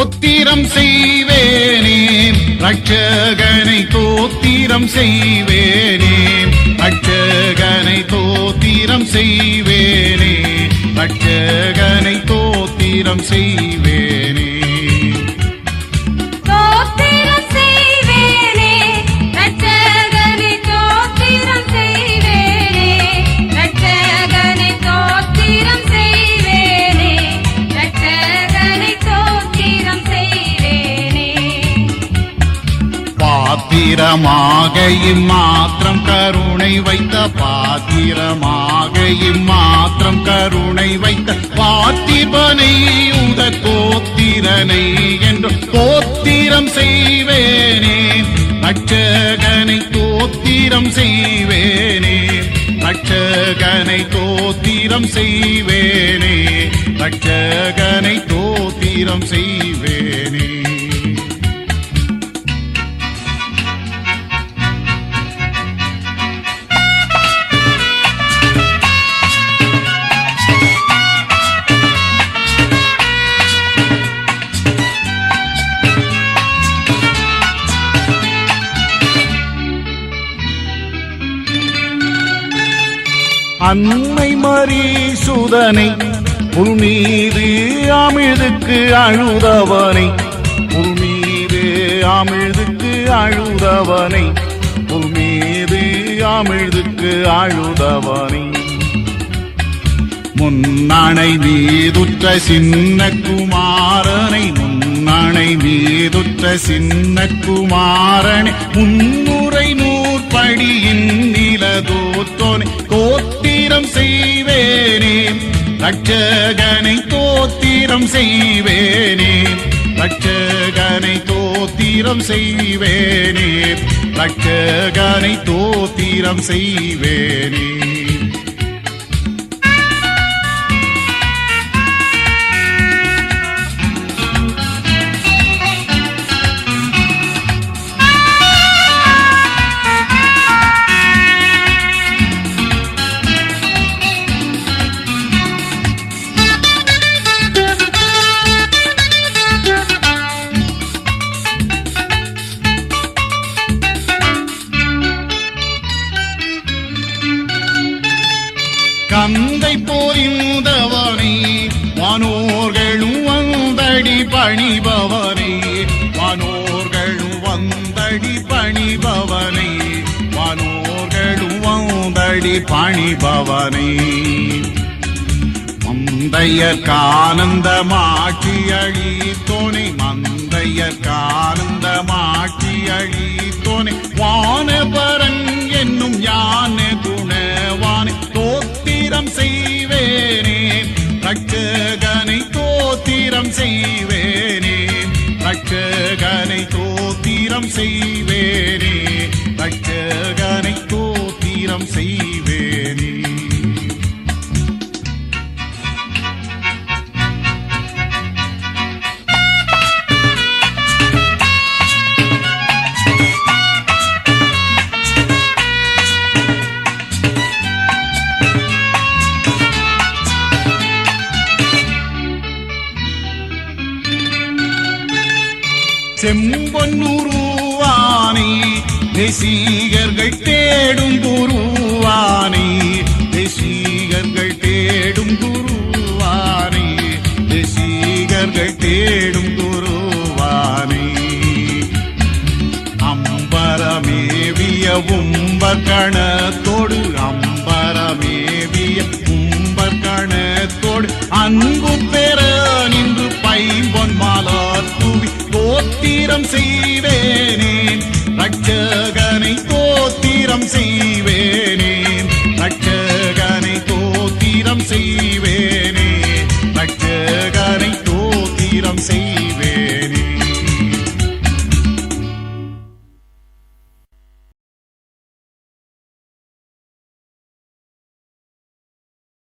தோத்திரம் செய்வேனே. ரட்சகனை தோத்திரம் செய்வேனே. ரட்சகனை தோத்திரம் செய்வேனே. ரட்சகனை தோத்திரம் செய்வேன். பாத்திரமாக இம்மாத்திரம் கருணை வைத்த பாத்திரமாக இம்மாத்திரம் கருணை வைத்த பாத்திபனை உத கோத்திரனை என்று கோத்திரம் செய்வேனே. ரட்சகனை தோத்திரம் செய்வேனே. ரட்சகனை தோத்திரம் செய்வேனே. ரட்சகனை தோத்திரம் செய்வேன். அன்னை மரீசுதனை சுதனை அமிழ்துக்கு அழுதவனை புல் அமிழ்துக்கு அழுதவனை புல் அமிழ்துக்கு அழுதவனை. முன்னணை மீதுற்ற சின்ன குமாரனை முன்னணை மீதுற்ற சின்ன குமாரனை முன் ரட்சகனை தோத்திரம் செய்வேனே. ரட்சகனை தோத்திரம் செய்வேனே. ரட்சகனை தோத்திரம் செய்வேனே. கந்தை போரிந்தவனை வானோர்களும் வந்தடி பணிபவனை வானோர்களும் வந்தடி பணிபவனே வானோர்களும் வந்தடி பணிபவனை. மந்தையர் கானந்த மாட்சி அழித்தோனை மந்தையர் கானந்த மாட்சி அழித்தோனை வான தோத்திரம் செய்வேனே. ரட்சகனை தோத்திரம் செய்வேனே. செம்பொன்னுருவானே தேசிகர்கள் தேடும் குருவானை தேசிகர்கள் தேடும் குருவானை தேசிகர்கள் தேடும் குருவானை. அம்பரமேவிய உம்பர் கணத்தோடு அம்பரமேவிய உம்பர் கணத்தோடு அன்பு பெற நின்று பைம்பொன் மாலார் தூவி கோத்திரம் செய்வேனேன். See me.